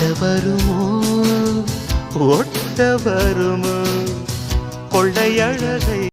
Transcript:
ஆட்ட வருமோ ஒட்ட வருமோ கொள்ளையழகை